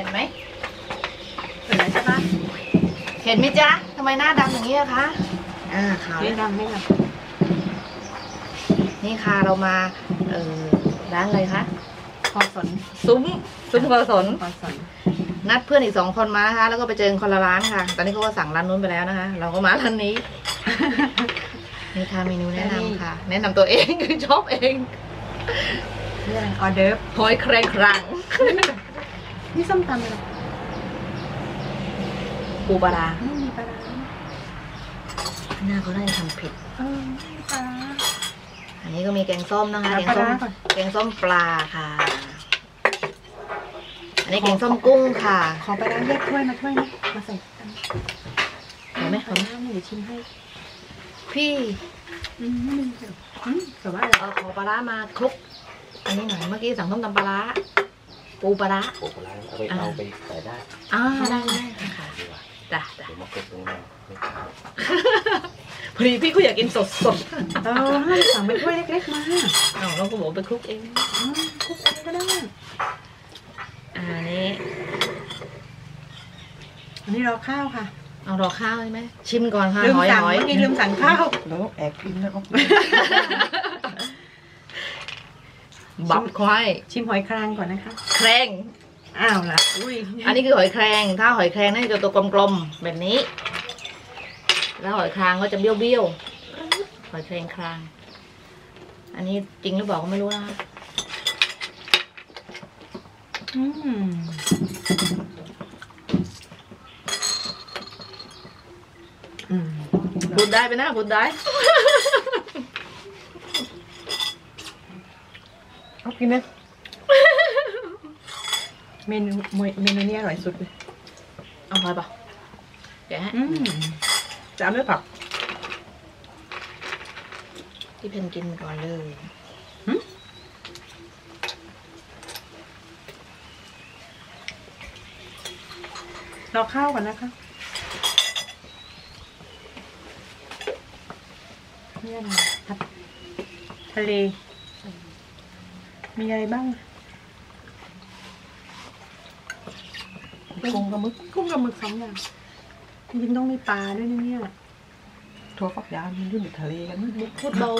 ห็นไหมเห็นไหมใช่ปะเห็นไหมจ๊ะทำไมหน้าดำอย่างนี้อะคะอ่าขาวไม่แล้วดำไม่ดนี่ค่ะเรามาเออร้านอะไรคะำพอสนซุ้มซุ้มคอสนพอสนนัดเพื่อนอีกสองคนมานะคะ แล้วก็ไปเจอคนละร้านค่ะ ตอนนี้เขาก็สั่งร้านนู้นไปแล้วนะคะ เราก็มาร้านนี้นี่ค่ะเมนูแนะนำค่ะ แนะนำตัวเองคือชอบเองนี่อะไรออเดิร์ฟหอยแครงครัง นี่ส้มตำอะไรปูปลาร้าไม่มีปลาร้าหน้าเขาน่าจะทำผิดเออไม่มีปลาร้า อันนี้ก็มีแกงส้มนะคะเอาแกงส้มปลาร้าก่อน แกงส้มปลาค่ะ อันนี้แกงส้มกุ้งค่ะ ขอปลาร้าแยกถ้วยมาถ้วยนะมาใส่กันเห็นไหมปลาร้าเนี่ยเดี๋ยวชิมให้ พี่อืมไม่มีเดี๋ยวอืมแต่ว่าอะไรเอาขอปลาร้ามาคลุก อันนี้หน่อยเมื่อกี้สั่งส้มตำปลาร้า ปูปลาร้าโอ้โหร้านเอาไปอ่าเอาไปใส่ได้อ่าได้ได้ค่ะดีกว่าจ้ะจ้ะเดี๋ยวมาคลุกตรงนี้ไม่ใช่พอดีพี่ก็อยากกินสดสดเออให้สั่งเป็นถ้วยเล็กๆมาๆอ้าวเราก็บอกไปคลุกเองอืมคลุกอะไรก็ได้ อ่าอันนี้อันนี้เราข้าวค่ะเอารอข้าวใช่ไหมชิมก่อนค่ะลืมหอยสั่งหอย เมื่อกี้ลืมสั่งข้าว แล้วแอบกินแล้วก็บั บควายชิมหอยครางก่อนนะคะ แครงอ้าวล่ะอุ้ยอันนี้คือหอยแครงถ้าหอยแครงนี่จะตัวกลมๆแบบนี้ แล้วหอยครางก็จะเบี้ยวๆหอยแครงคราง อันนี้จริงหรือเปล่าก็ไม่รู้นะคะอืมอืมพูดได้ไปนะพูดได้ เอา กินไหมเมนูเมนูนี้อร่อยสุดเลยเอาหอยเปล่าแกะให้อืมจะเอาด้วยผักพี่เพนกินก่อนเลยเราข้าวก่อนนะคะนี่อะไรผัดทะเล มีอะไรบ้าง กุ้งกับมึกกุ้งกับหมึกสองอย่างจริงๆต้องมีปลาด้วยนะเนี่ยถั่วฝักยาวมันอยู่ในทะเลกันมั้ยพูดเบา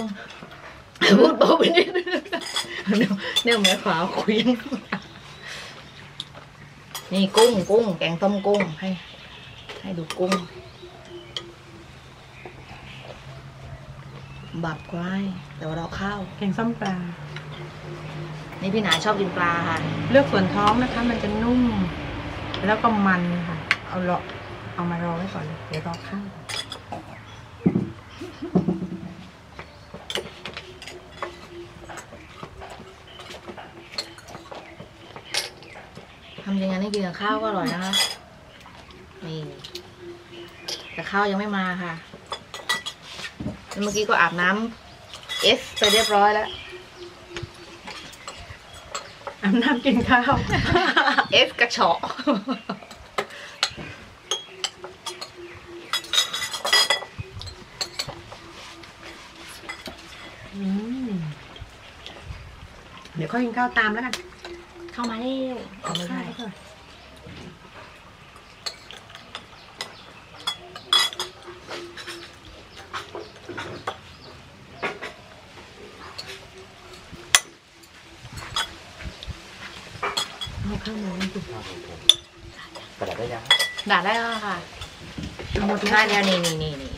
พูดเบาไปนิดนึงเนี่ยเนี่ยแม่ขวาคุยงนี่กุ้งกุ้งแกงต้มกุ้งให้ ให้ดูกุ้ง บับควายแต่ว่าเราข้าว แกงส้มปลา นี่พี่หนาชอบกินปลาค่ะ เลือกส่วนท้องนะคะ มันจะนุ่ม แล้วก็มันค่ะ เอาเลาะเอามารอไว้ก่อน เดี๋ยวรอข้าวทำยังไงให้กินกับข้าวก็อร่อยนะคะ นี่ แต่ข้าวยังไม่มาค่ะแล้วเมื่อกี้ก็อาบน้ำเอสไปเรียบร้อยแล้ว อาบน้ำกินข้าว เอสกระเฉาะอืมเดี๋ยวค่อยกินข้าวตามแล้วกัน เข้ามาเร็วเอาไม่ได้ ก่อนเอาข้าวหมูมาดูกระดาษได้ยังด่าได้แล้วค่ะหมดได้ได้แล้วนี่นี่นี่นี่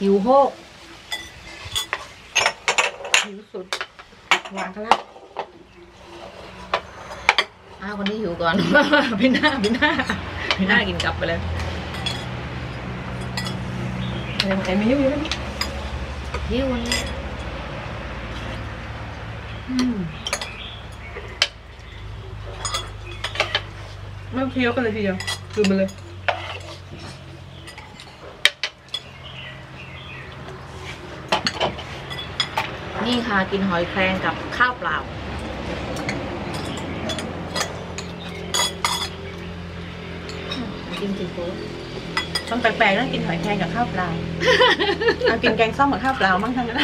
หิวโฮกหิวสุดวางกันแล้วอ้าวคนนี้หิวก่อน พี่หน้าพี่หน้าพี่หน้ากินกลับไปเลยไอ้ไม่หิวอยู่แล้วหิววันนี้ ไม่เคี้ยวกันเลยทีเดียวดูไปเลยนี่ค่ะกินหอยแครงกับข้าวเปล่า กินซีฟู้ดมันแปลกๆต้องกินหอยแครงกับข้าวเปล่า เอากินแกงส้มกับข้าวเปล่าบ้างทั้งนั้น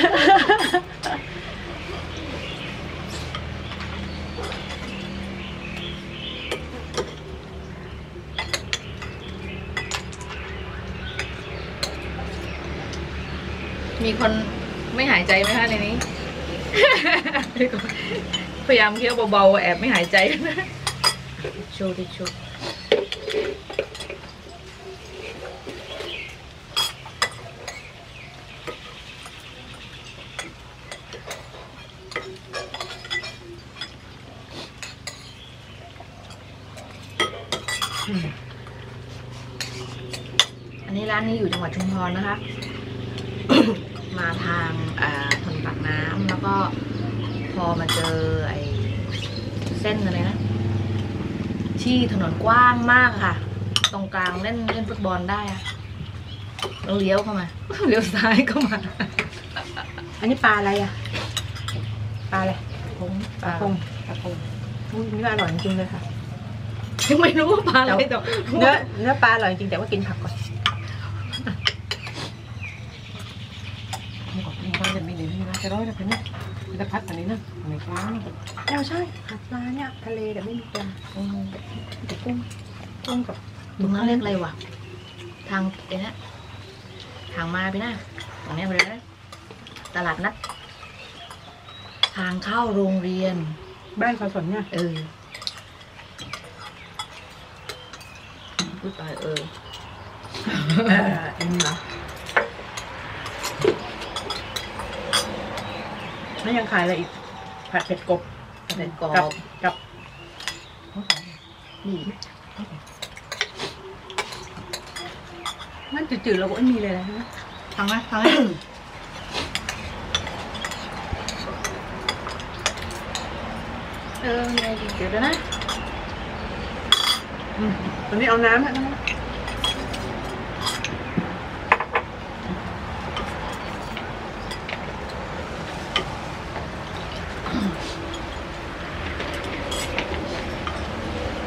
มีคนไม่หายใจไหมคะในนี้ พยายามเคี้ยวเบาๆแอบไม่หายใจนะชว์ทิชชู่อันนี้ร้านนี้อยู่จังหวัดชุมพรนะคะ มาทางอ่าถนนปากน้ำแล้วก็พอมาเจอไอ้เส้นอะไรนะ ที่ถนนกว้างมากค่ะ ตรงกลางเล่นเล่นฟุตบอลได้อะแล้วเลี้ยวเข้ามาเลี้ยวซ้ายเข้ามา อันนี้ปลาอะไรอะ ปลาอะไรผมปลาพงปลาพงอุ้ยนี่อร่อยจริงๆเลยค่ะยังไม่รู้ว่าปลาอะไรแต่เนื้อเนื้อปลาอร่อยจริงแต่ว่ากินผักก่อนนี่ก่อนนี่บ้านจะ มีในนี้นะจะร้อยนะเพื่อนนะจะพัดอันนี้นะในกลางแล้วใช่ผัดปลาเนี่ยทะเลแต่ไม่มีปลาอืมแต่กุ้งกุ้งกับตรงนั้นเรียกอะไรวะทางไอ้เนี้ยทางมาพี่หน้าตรงเนี้ยไปเลยนะตลาดนัดทางเข้าโรงเรียน บ้านเขาสนเนี่ยเออพูดตายเออ เอออันนี้เหรอ แล้วยังขายอะไรอีก ผัดเผ็ดกบเผ็ดกรอบกับนี่มันจืดๆเราก็ไม่มีเลยนะทางนะทางนะเออไงดีเดี๋ยวนะ อืมตอนนี้เอาน้ำนะ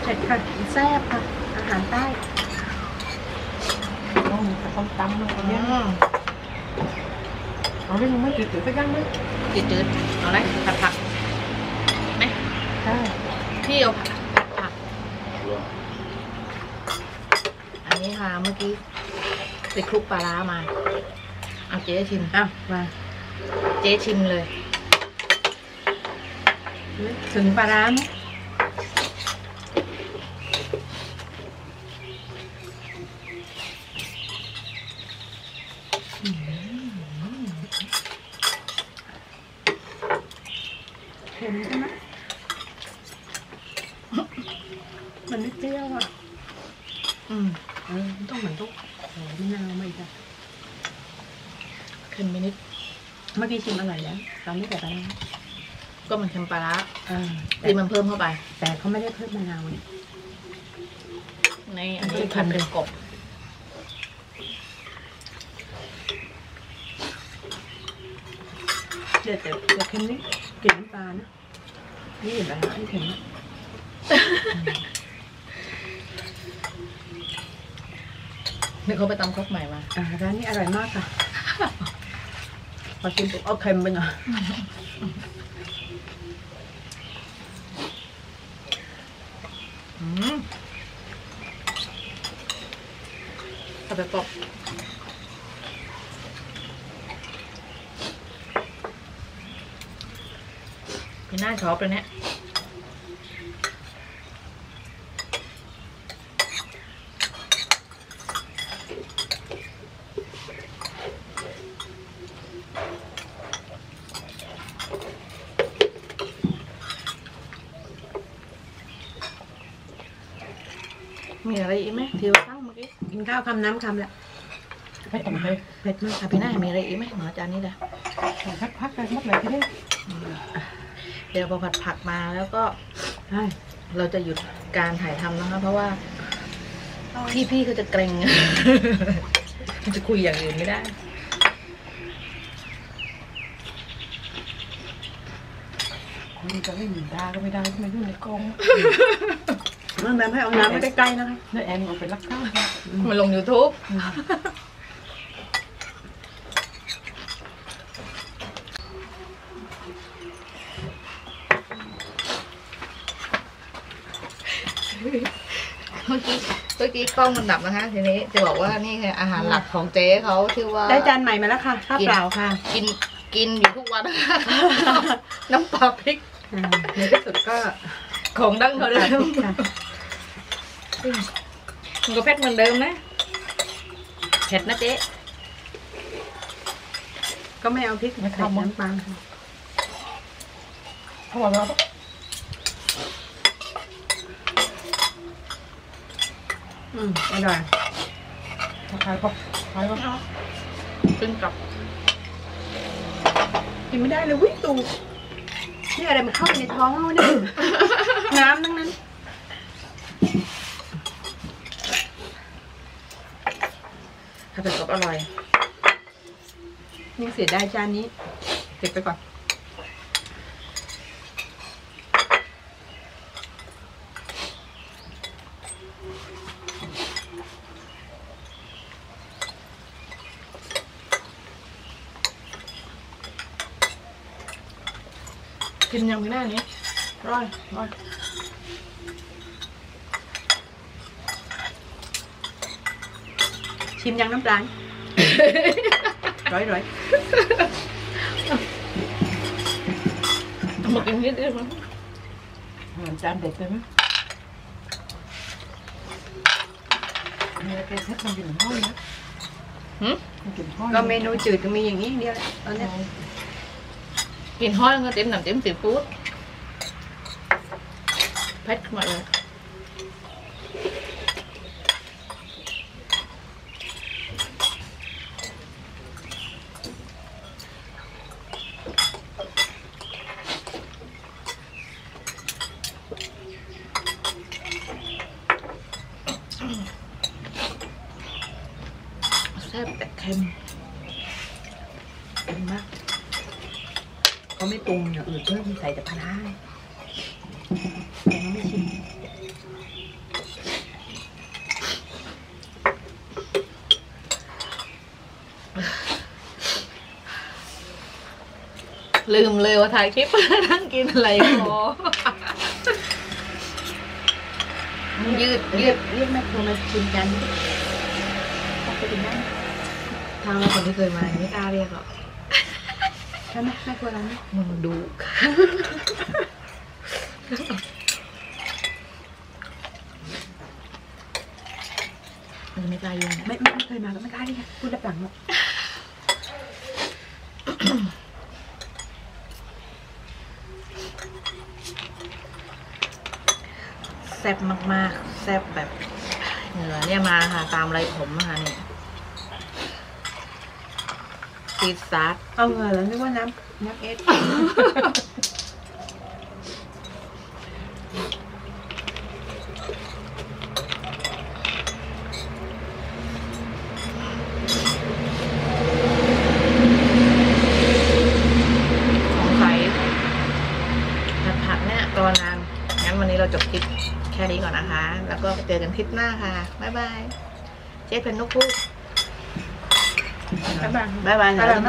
เผ็ดค่ะแซ่บค่ะ อาหารใต้ ต้องมีแต่ต้องตำเลยอืเนี่ยมเอาเรื่องไม่จืดๆไปย่างไหมจืดๆเอาอะไรผัดผักไหมใช่พี่เอาผัดผัก อันนี้ค่ะเมื่อกี้ไปคลุกปลาร้ามา เอาเจ๊ชิมอ้าวมาเจ๊ชิมเลย ถึงปลาร้าไหมเค็มใช่ไหมมันไม่เปรี้ยวอะ อืม เออมันต้องเหมือนต้องขอมะนาวมาอีกอะ เค็มไปนิด เมื่อกี้ชิมอร่อยแล้ว ตอนนี้แต่ปลาร้าก็มันเค็มปลาร้าเออแต่ที่มันเพิ่มเข้าไป แต่เขาไม่ได้เพิ่มมะนาวนี่ในอันนี้ผัดเป็นกบ เดี๋ยวแต่แต่เค็มนี่กลิ่นน้ำปลานะนี่เห็นไหมนี่เค็มนะนี่เขาไปตำครกใหม่มา อ่าร้านนี้อร่อยมากค่ะพ อชิมปุ๊บเอาเค็มไปหน่อยทำแบบปอกบพี่หน้าชอบเลยเนี่ย อะไรอีกไหมที่ว่าตั้งเมื่อกี้กินข้าวคำน้ำคำละให้ตำให้เผ็ดมากอะพี่หน้ามีอะไรอีกไหมหมอจานนี้เลยพักพักกันหมดเลยที่นี่เดี๋ยวพอผัดผักมาแล้วก็ใช่เราจะหยุดการถ่ายทำนะคะเพราะว่าพี่พี่เขาจะเกรงจะคุยอย่างอื่นไม่ได้มันจะไม่มีดาก็ไม่ได้ก็ไม่ยุ่งในกอง มันแบบให้เอาน้ำไม่ใกล้ๆนะคะเนื้อแอนเอาไปรักข้าวมันลง YouTube เมื่อกี้เมื่อกี้กล้องมันดับนะคะ ทีนี้จะบอกว่านี่คืออาหารหลักของเจ๊เขาชื่อว่า ได้จานใหม่มาแล้วค่ะข้าวเปล่าค่ะกินกินอยู่ทุกวันนะคะน้ำปลาพริกอ่าในที่สุดก็ของดั้งเขาเดิม ค่ะมัน ก็เผ็ดเหมือนเดิมนะ เผ็ดนะเจ๊ ก็ไม่เอาพริกใส่น้ำปลาค่ะเขาบอกว่าอืมอร่อยขายก็ขายก็ขึ้นกับกินไม่ได้เลยวิ่งตูนี่อะไรมันเข้าไปในท้องเราเนี่ย น้ำทั้งนั้น ถ้าเป็นกบอร่อยยังเสียดายจานนี้เก็บไปก่อน กินยังไม่ได้นี้ร่อยร่อย ชิมยังน้ำปลาร้อยร้อยเอามากินนิดเดียวมั้งอาหารจานเด็ดเลยไหมมีอะไรเซ็ตทำกินห้อยนะหืมกินห้อยก็เมนูจืดก็มีอย่างนี้อย่างเดียวแหละตอนเนี้ยกินห้อยก็เต็มหนำเต็มสีฟู้ดเผ็ดขึ้นมาเลยแซ่บแต่เค็มเค็มมาก เขา ไม่ปรุงอย่างอื่นเพิ่มใส่แต่ปลาร้าเลยแต่เขาไม่ชิมลืมเลยว่าถ่ายคลิปนั่งกินอะไรพอยืดเรียืยดกเรียกแม่ครัวมาชิมกันเอาไปกินได้ไหมทางเราคนที่เคยมาไม่กล้าเรียกหรอก ใช่ไหมแม่ครัวร้านนี้มึงดูมันไม่กล้ายุ่งไม่ไม่ไม่เคยมาก็ไม่กล้าดิพูดรับหลังหรอกแซ่บมากๆ แซ่บแบบเหนือเนี่ยมาค่ะ ตามไรผมอะค่ะนี่ ซีดซัดเอาเหงอแล้วนึกว่าน้ำน้ำเอสสงสัยผัดผัดเนี่ยตัวนานงั้นวันนี้เราจบคลิปแค่นี้ก่อนนะคะ แล้วก็เจอกันคลิปหน้าค่ะ บ๊ายบาย เจ๊เพนนกพูด รับหลังบ๊ายบายอร่อยม